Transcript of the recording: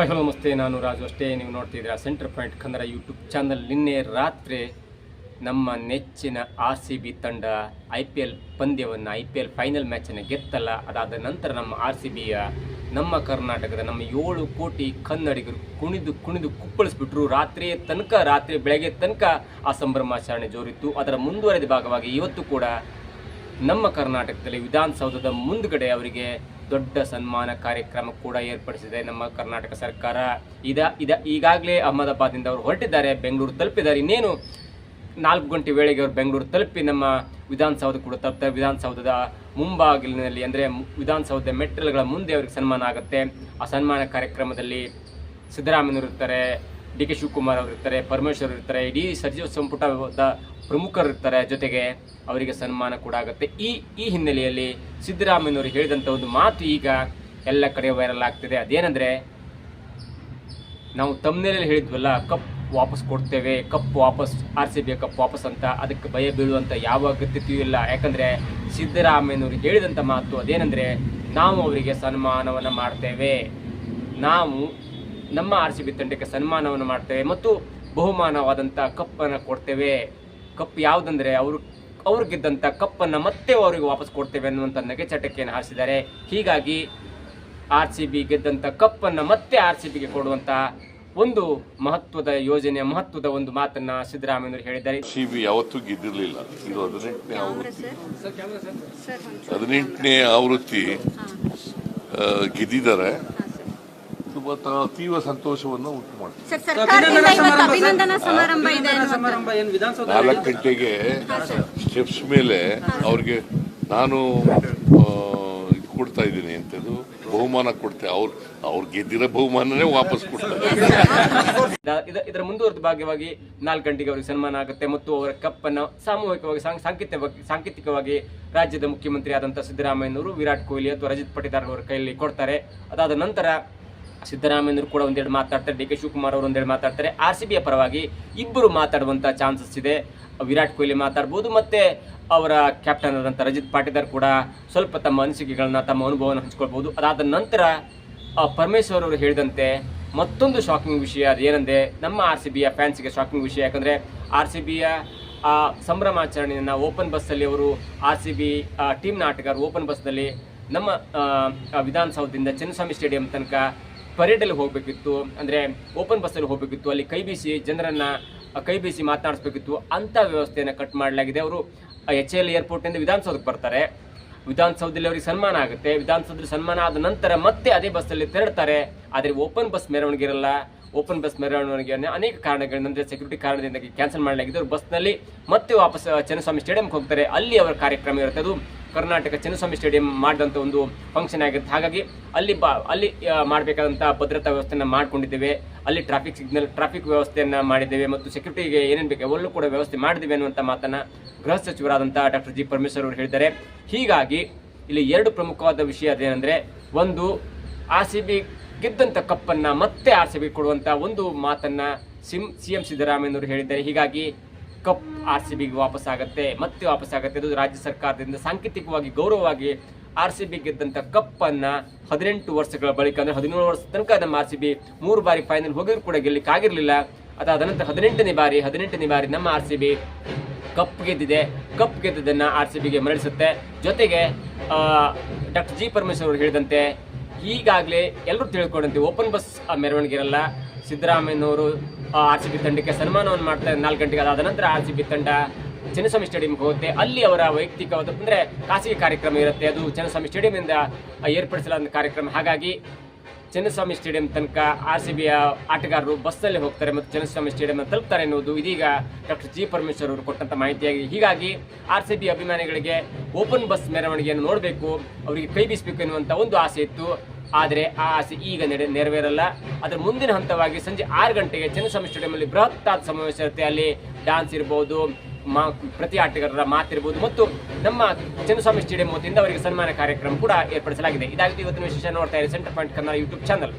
Hi hello ನಮಸ್ತೆ ನಾನು ರಾಜು ಅಷ್ಟೇ, ನೀವು ನೋಡ್ತಿದ್ದೀರಾ centre point Kannada YouTube channel ನಿನ್ನೆ ರಾತ್ರಿ ನಮ್ಮ ನೆಚ್ಚಿನ ಆರ್ ಸಿ ಬಿ ತಂಡ ಐ ಪಿ ಎಲ್ ಪಂದ್ಯವನ್ನು ಐ ಪಿ ಎಲ್ ಫೈನಲ್ ಮ್ಯಾಚನ್ನು ಗೆತ್ತಲ್ಲ. ಅದಾದ ನಂತರ ನಮ್ಮ ಆರ್ ಸಿ ಬಿಯ ನಮ್ಮ ಕರ್ನಾಟಕದ ನಮ್ಮ ಏಳು ಕೋಟಿ ಕನ್ನಡಿಗರು ಕುಣಿದು ಕುಣಿದು ಕುಪ್ಪಳಿಸ್ಬಿಟ್ರು. ರಾತ್ರಿ ತನಕ, ರಾತ್ರಿ ಬೆಳಗ್ಗೆ ತನಕ ಆ ಸಂಭ್ರಮಾಚರಣೆ ಜೋರಿತ್ತು. ಅದರ ಮುಂದುವರೆದ ಭಾಗವಾಗಿ ಇವತ್ತು ಕೂಡ ನಮ್ಮ ಕರ್ನಾಟಕದಲ್ಲಿ ವಿಧಾನಸೌಧದ ಮುಂದ್ಗಡೆ ಅವರಿಗೆ ದೊಡ್ಡ ಸನ್ಮಾನ ಕಾರ್ಯಕ್ರಮ ಕೂಡ ಏರ್ಪಡಿಸಿದೆ. ನಮ್ಮ ಕರ್ನಾಟಕ ಸರ್ಕಾರ ಇದ ಇದ ಈಗಾಗಲೇ ಅಹಮದಾಬಾದ್ನಿಂದ ಅವರು ಹೊರಟಿದ್ದಾರೆ, ಬೆಂಗಳೂರು ತಲುಪಿದ್ದಾರೆ. ಇನ್ನೇನು ನಾಲ್ಕು ಗಂಟೆ ವೇಳೆಗೆ ಅವರು ಬೆಂಗಳೂರು ತಲುಪಿ ನಮ್ಮ ವಿಧಾನಸೌಧ ಕೂಡ ತಲುಪ್ತಾರೆ. ವಿಧಾನಸೌಧದ ಮುಂಬಾಗಿಲಿನಲ್ಲಿ ಅಂದರೆ ವಿಧಾನಸೌಧದ ಮೆಟ್ಟಿಲುಗಳ ಮುಂದೆ ಅವರಿಗೆ ಸನ್ಮಾನ ಆಗುತ್ತೆ. ಆ ಸನ್ಮಾನ ಕಾರ್ಯಕ್ರಮದಲ್ಲಿ ಸಿದ್ದರಾಮಯ್ಯನವರು ಇರ್ತಾರೆ ಡಿ ಕೆ ಶಿವಕುಮಾರ್ ಅವರು ಇರ್ತಾರೆ, ಪರಮೇಶ್ವರ್ ಇರ್ತಾರೆ, ಇಡೀ ಸಚಿವ ಸಂಪುಟದ ಪ್ರಮುಖರು ಇರ್ತಾರೆ ಜೊತೆಗೆ ಅವರಿಗೆ ಸನ್ಮಾನ ಕೂಡ ಆಗುತ್ತೆ. ಈ ಈ ಹಿನ್ನೆಲೆಯಲ್ಲಿ ಸಿದ್ದರಾಮಯ್ಯನವರು ಹೇಳಿದಂಥ ಒಂದು ಮಾತು ಈಗ ಎಲ್ಲ ಕಡೆ ವೈರಲ್ ಆಗ್ತಿದೆ. ಅದೇನೆಂದರೆ, ನಾವು ತಮ್ಮನೇಲಿ ಹೇಳಿದ್ವಲ್ಲ, ಕಪ್ ವಾಪಸ್ ಕೊಡ್ತೇವೆ, ಕಪ್ ವಾಪಸ್, ಆರ್ ಸಿ ಬಿ ಕಪ್ ವಾಪಸ್ ಅಂತ, ಅದಕ್ಕೆ ಭಯ ಬೀಳುವಂಥ ಯಾವ ಅಗತ್ಯತೆಯೂ ಇಲ್ಲ. ಯಾಕಂದರೆ ಸಿದ್ದರಾಮಯ್ಯನವರು ಹೇಳಿದಂಥ ಮಾತು ಅದೇನೆಂದರೆ, ನಾವು ಅವರಿಗೆ ಸನ್ಮಾನವನ್ನು ಮಾಡ್ತೇವೆ. ನಾವು ನಮ್ಮ ಆರ್ ಸಿ ಬಿ ತಂಡಕ್ಕೆ ಸನ್ಮಾನವನ್ನು ಮಾಡ್ತೇವೆ ಮತ್ತು ಬಹುಮಾನವಾದಂಥ ಕಪ್ಪನ್ನು ಕೊಡ್ತೇವೆ. ಕಪ್ ಯಾವುದಂದರೆ ಅವರು ಅವ್ರು ಗೆದ್ದಂಥ ಕಪ್ಪನ್ನು ಮತ್ತೆ ಅವರಿಗೆ ವಾಪಸ್ ಕೊಡ್ತೇವೆ ಅನ್ನುವಂಥ ನಗೆಚಟಕೆಯನ್ನು ಹಾರಿಸಿದ್ದಾರೆ. ಹೀಗಾಗಿ ಆರ್ ಸಿ ಬಿ ಗೆದ್ದಂಥ ಕಪ್ಪನ್ನು ಮತ್ತೆ ಆರ್ ಸಿ ಬಿಗೆ ಕೊಡುವಂಥ ಒಂದು ಮಹತ್ವದ ಯೋಜನೆ ಮಹತ್ವದ ಒಂದು ಮಾತನ್ನ ಸಿದ್ದರಾಮಯ್ಯ ಹೇಳಿದ್ದಾರೆ. ಸಿ ಬಿ ಯಾವತ್ತೂ ಗೆದ್ದಿರಲಿಲ್ಲ. ಇದು ಹದಿನೆಂಟನೇ ಆವೃತ್ತಿ. ಹದಿನೆಂಟನೇ ಆವೃತ್ತಿ ಗೆದ್ದಿದ್ದಾರೆ. ತೀವ್ರ ಸಂತೋಷವನ್ನು ಉಂಟು ಮಾಡ್ತಾರೆ ಸರ್ ಸರ್ಕಾರದಿಂದ ಅಭಿನಂದನಾ ಸಮಾರಂಭ ಇದೆ ಸಮಾರಂಭ ಏನು? ವಿಧಾನಸೌಧ ನಾಲ್ಕು ಗಂಟೆಗೆ ಸ್ಟೆಪ್ಸ್ ಮೇಲೆ ಅವ್ರಿಗೆ ನಾನು ಕೊಡ್ತಾ ಇದ್ದೀನಿ ಅಂತದ್ದು ಬಹುಮಾನ ಕೊಡ್ತೇವೆ ಅವ್ರು ಅವ್ರು ಗೆದ್ದಿರೋ ಬಹುಮಾನನೇ ವಾಪಸ್ ಕೊಡ್ತಾರೆ. ಇದ- ಇದ- ಇದರ ಮುಂದುವರೆದ ಭಾಗವಾಗಿ ನಾಲ್ಕು ಗಂಟೆಗೆ ಅವರಿಗೆ ಸನ್ಮಾನ ಆಗುತ್ತೆ ಮತ್ತು ಅವರ ಕಪ್ಪನ್ನು ಸಾಮೂಹಿಕವಾಗಿ ಸಾಂಕೇತಿಕವಾಗಿ ಸಾಂಕೇತಿಕವಾಗಿ ರಾಜ್ಯದ ಮುಖ್ಯಮಂತ್ರಿ ಆದಂಥ ಸಿದ್ದರಾಮಯ್ಯನವರು ವಿರಾಟ್ ಕೊಹ್ಲಿ ಅಥವಾ ರಜಿತ್ ಪಟಿದಾರ್ ಅವರ ಕೈಯಲ್ಲಿ ಕೊಡ್ತಾರೆ. ಅದಾದ ನಂತರ ಸಿದ್ದರಾಮಯ್ಯನವರು ಕೂಡ ಒಂದೆರಡು ಮಾತಾಡ್ತಾರೆ. ಡಿ ಕೆ ಶಿವಕುಮಾರ್ ಅವರು ಒಂದೆರಡು ಮಾತಾಡ್ತಾರೆ. ಆರ್ ಸಿ ಬಿಯ ಪರವಾಗಿ ಇಬ್ಬರು ಮಾತಾಡುವಂಥ ಚಾನ್ಸಸ್ ಇದೆ. ವಿರಾಟ್ ಕೊಹ್ಲಿ ಮಾತಾಡ್ಬೋದು ಮತ್ತೆ ಅವರ ಕ್ಯಾಪ್ಟನ್ ಆದಂಥ ರಜಿತ್ ಪಾಟೀದಾರ್ ಕೂಡ ಸ್ವಲ್ಪ ತಮ್ಮ ಅನಿಸಿಕೆಗಳನ್ನ, ತಮ್ಮ ಅನುಭವವನ್ನು ಹಂಚ್ಕೊಳ್ಬೋದು ಅದಾದ ನಂತರ ಪರಮೇಶ್ವರ್ ಅವರು ಹೇಳಿದಂತೆ ಮತ್ತೊಂದು ಶಾಕಿಂಗ್ ವಿಷಯ ಅದೇನೆಂದರೆ, ನಮ್ಮ ಆರ್ ಸಿ ಬಿಯ ಫ್ಯಾನ್ಸಿಗೆ ಶಾಕಿಂಗ್ ವಿಷಯ ಯಾಕಂದರೆ, ಆರ್ ಸಿ ಬಿಯ, ಆ, ಸಂಭ್ರಮಾಚರಣೆಯನ್ನು ಓಪನ್ ಬಸ್ಸಲ್ಲಿ ಅವರು, ಆರ್ ಸಿ ಬಿ ಟೀಮ್ನ ಆಟಗಾರರು ಓಪನ್ ಬಸ್ನಲ್ಲಿ ನಮ್ಮ ವಿಧಾನಸೌಧದಿಂದ ಚಿನ್ನಸ್ವಾಮಿ ಸ್ಟೇಡಿಯಂ ತನಕ ಪರೇಡಲ್ಲಿ ಹೋಗಬೇಕಿತ್ತು, ಅಂದರೆ ಓಪನ್ ಬಸ್ಸಲ್ಲಿ ಹೋಗಬೇಕಿತ್ತು, ಅಲ್ಲಿ ಕೈ ಬೀಸಿ ಜನರನ್ನು ಕೈ ಬೀಸಿ ಮಾತನಾಡಿಸ್ಬೇಕಿತ್ತು ಅಂಥ ವ್ಯವಸ್ಥೆಯನ್ನು ಕಟ್ ಮಾಡಲಾಗಿದೆ. ಅವರು ಎಚ್ ಎಲ್ ಏರ್ಪೋರ್ಟ್ನಿಂದ ವಿಧಾನಸೌಧಕ್ಕೆ ಬರ್ತಾರೆ. ವಿಧಾನಸೌಧದಲ್ಲಿ ಅವರಿಗೆ ಸನ್ಮಾನ ಆಗುತ್ತೆ. ವಿಧಾನಸೌಧದಲ್ಲಿ ಸನ್ಮಾನ ಆದ ನಂತರ ಮತ್ತೆ ಅದೇ ಬಸ್ಸಲ್ಲಿ ತೆರಳ್ತಾರೆ. ಆದರೆ ಓಪನ್ ಬಸ್ ಮೆರವಣಿಗೆ ಇರಲ್ಲ. ಓಪನ್ ಬಸ್ ಮೆರವಣಿಗೆಯನ್ನು ಅನೇಕ ಕಾರಣಗಳಿಂದ, ಅಂದರೆ ಸೆಕ್ಯೂರಿಟಿ ಕಾರಣದಿಂದ ಕ್ಯಾನ್ಸಲ್ ಮಾಡಲಾಗಿದೆ. ಅವರು ಬಸ್ನಲ್ಲಿ ಮತ್ತೆ ವಾಪಸ್ ಚನ್ನಸ್ವಾಮಿ ಸ್ಟೇಡಿಯಂಗೆ ಹೋಗ್ತಾರೆ. ಅಲ್ಲಿ ಅವರ ಕಾರ್ಯಕ್ರಮ ಇರುತ್ತೆ. ಅದು ಕರ್ನಾಟಕ ಚಿನ್ನಸ್ವಾಮಿ ಸ್ಟೇಡಿಯಂ ಮಾಡಿದಂಥ ಒಂದು ಫಂಕ್ಷನ್ ಆಗಿರುತ್ತೆ ಹಾಗಾಗಿ ಅಲ್ಲಿ ಬಾ, ಅಲ್ಲಿ ಮಾಡಬೇಕಾದಂಥ ಭದ್ರತಾ ವ್ಯವಸ್ಥೆಯನ್ನು ಮಾಡ್ಕೊಂಡಿದ್ದೇವೆ. ಅಲ್ಲಿ ಟ್ರಾಫಿಕ್ ಸಿಗ್ನಲ್ ಟ್ರಾಫಿಕ್ ವ್ಯವಸ್ಥೆಯನ್ನು ಮಾಡಿದ್ದೇವೆ ಮತ್ತು ಸೆಕ್ಯೂರಿಟಿಗೆ ಏನೇನು ಬೇಕು ಎಲ್ಲೂ ಕೂಡ ವ್ಯವಸ್ಥೆ ಮಾಡಿದ್ದೇವೆ ಅನ್ನುವಂಥ ಮಾತನ್ನು ಗೃಹ ಸಚಿವರಾದಂಥ ಡಾಕ್ಟರ್ ಜಿ ಪರಮೇಶ್ವರ್ ಅವರು ಹೇಳಿದ್ದಾರೆ. ಹೀಗಾಗಿ ಇಲ್ಲಿ ಎರಡು ಪ್ರಮುಖವಾದ ವಿಷಯ ಅದೇನೆಂದರೆ ಒಂದು ಆರ್ ಸಿ ಬಿ ಗೆದ್ದಂಥ ಕಪ್ಪನ್ನು ಮತ್ತೆ ಆರ್ ಸಿ ಬಿ ಕೊಡುವಂಥ ಒಂದು ಮಾತನ್ನು ಸಿಂ ಸಿ ಎಂ ಸಿದ್ದರಾಮಯ್ಯನವರು ಹೇಳಿದ್ದಾರೆ. ಹೀಗಾಗಿ ಕಪ್ ಆರ್ ಸಿ ಬಿಗೆ ವಾಪಸ್ ಆಗುತ್ತೆ, ಮತ್ತೆ ವಾಪಸ್ ಆಗುತ್ತೆ ಅದು ರಾಜ್ಯ ಸರ್ಕಾರದಿಂದ ಸಾಂಕೇತಿಕವಾಗಿ ಗೌರವವಾಗಿ ಆರ್ ಸಿ ಬಿ ಗೆದ್ದಂಥ ಕಪ್ಪನ್ನು ಹದಿನೆಂಟು ವರ್ಷಗಳ ಬಳಿಕ, ಅಂದರೆ ಹದಿನೇಳು ವರ್ಷ ತನಕ ನಮ್ಮ ಆರ್ ಸಿ ಬಿ ಮೂರು ಬಾರಿ ಫೈನಲ್ ಹೋಗಿದ್ರು ಕೂಡ ಗೆಲ್ಲಿಕಾಗಿರಲಿಲ್ಲ ಅದಾದ ನಂತರ ಹದಿನೆಂಟನೇ ಬಾರಿ ಹದಿನೆಂಟನೇ ಬಾರಿ ನಮ್ಮ ಆರ್ ಸಿ ಬಿ ಕಪ್ ಗೆದ್ದಿದೆ. ಕಪ್ ಗೆದ್ದದನ್ನು ಆರ್ ಸಿ ಬಿಗೆ ಮರಳಿಸುತ್ತೆ. ಜೊತೆಗೆ ಡಾಕ್ಟರ್ ಜಿ ಪರಮೇಶ್ವರ್ ಅವರು ಹೇಳಿದಂತೆ ಈಗಾಗಲೇ ಎಲ್ಲರೂ ತಿಳ್ಕೊಂಡಂತೆ ಓಪನ್ ಬಸ್ ಮೆರವಣಿಗೆ ಇರಲ್ಲ ಸಿದ್ದರಾಮಯ್ಯನವರು ಆರ್ ಸಿ ಬಿ ತಂಡಕ್ಕೆ ಸನ್ಮಾನವನ್ನು ಮಾಡ್ತಾರೆ ನಾಲ್ಕು ಗಂಟೆಗೆ ಅದಾದ ನಂತರ ಆರ್ ಸಿ ಬಿ ತಂಡ ಚೆನ್ನಸ್ವಾಮಿ ಸ್ಟೇಡಿಯಂಗೆ ಹೋಗುತ್ತೆ. ಅಲ್ಲಿ ಅವರ ವೈಯಕ್ತಿಕವಾದ, ಅಂದರೆ ಖಾಸಗಿ ಕಾರ್ಯಕ್ರಮ ಇರುತ್ತೆ. ಅದು ಚೆನ್ನಸ್ವಾಮಿ ಸ್ಟೇಡಿಯಂನಿಂದ ಏರ್ಪಡಿಸಲಾದ ಕಾರ್ಯಕ್ರಮ. ಹಾಗಾಗಿ ಜನಸ್ವಾಮಿ ಸ್ಟೇಡಿಯಂ ತನಕ ಆರ್ ಸಿ ಬಿಯ ಆಟಗಾರರು ಬಸ್ಸಲ್ಲಿ ಹೋಗ್ತಾರೆ ಮತ್ತು ಜನಸ್ವಾಮಿ ಸ್ಟೇಡಿಯಂ ತಲುಪ್ತಾರೆ ಎನ್ನುವುದು ಇದೀಗ ಡಾಕ್ಟರ್ ಜಿ ಪರಮೇಶ್ವರ್ ಅವರು ಕೊಟ್ಟಂತ ಮಾಹಿತಿಯಾಗಿದೆ. ಹೀಗಾಗಿ ಆರ್ ಸಿ ಬಿ ಅಭಿಮಾನಿಗಳಿಗೆ ಓಪನ್ ಬಸ್ ಮೆರವಣಿಗೆಯನ್ನು ನೋಡಬೇಕು, ಅವರಿಗೆ ಕೈ ಬೀಸಬೇಕು ಎನ್ನುವಂಥ ಒಂದು ಆಸೆ ಇತ್ತು. ಆದರೆ ಆ ಆಸೆ ಈಗ ನಡೆ ನೆರವೇರಲ್ಲ. ಅದರ ಮುಂದಿನ ಹಂತವಾಗಿ ಸಂಜೆ ಆರು ಗಂಟೆಗೆ ಚನ್ನಸ್ವಾಮಿ ಸ್ಟೇಡಿಯಂನಲ್ಲಿ ಬೃಹತ್ತಾದ ಸಮಾವೇಶ ಇರುತ್ತೆ ಅಲ್ಲಿ ಡಾನ್ಸ್ ಇರ್ಬೋದು, ಮಾ ಪ್ರತಿ ಆಟಗಾರರ ಮಾತಿರ್ಬೋದು ಮತ್ತು ನಮ್ಮ ಚನ್ನಸ್ವಾಮಿ ಸ್ಟೇಡಿಯಂ ವತಿಯಿಂದ ಅವರಿಗೆ ಸನ್ಮಾನ ಕಾರ್ಯಕ್ರಮ ಕೂಡ ಏರ್ಪಡಿಸಲಾಗಿದೆ. ಇದಾಗಿತ್ತು ಇವತ್ತಿನ ವಿಶೇಷ ನೋಡ್ತಾ ಇರಿ centre point Kannada YouTube channel.